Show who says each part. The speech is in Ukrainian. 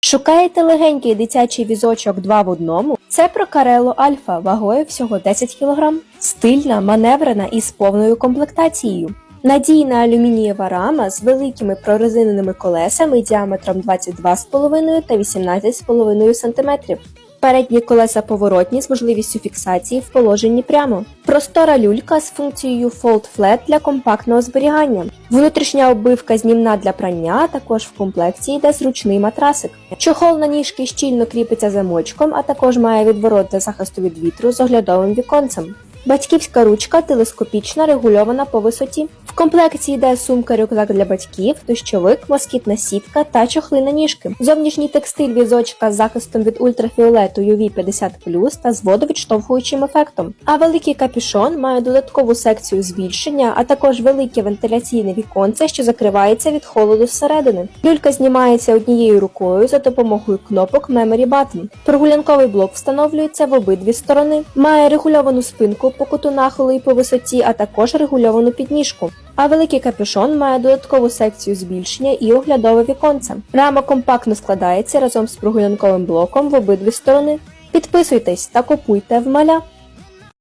Speaker 1: Шукаєте легенький дитячий візочок 2 в одному? Це про Карело Альфа вагою всього 10 кг. Стильна, маневрена і з повною комплектацією. Надійна алюмінієва рама з великими прорезиненими колесами діаметром 22,5 та 18,5 см. Передні колеса поворотні з можливістю фіксації в положенні прямо. Простора люлька з функцією Fold Flat для компактного зберігання. Внутрішня оббивка знімна для прання, а також в комплекті йде зручний матрасик. Чохол на ніжки щільно кріпиться замочком, а також має відворот для захисту від вітру з оглядовим віконцем. Батьківська ручка телескопічна, регульована по висоті. Комплекті йде сумка рюкзак для батьків, дощовик, москітна сітка та чохли на ніжки. Зовнішній текстиль візочка з захистом від ультрафіолету UV 50 та з водовідштовхуючим ефектом. А великий капюшон має додаткову секцію збільшення, а також велике вентиляційне віконце, що закривається від холоду зсередини. Люлька знімається однією рукою за допомогою кнопок Memory Button. Прогулянковий блок встановлюється в обидві сторони. Має регульовану спинку по куту нахилу і по висоті, а також регульовану підніжку. А великий капюшон має додаткову секцію збільшення і оглядове віконце. Рама компактно складається разом з прогулянковим блоком в обидві сторони. Підписуйтесь та купуйте в маля.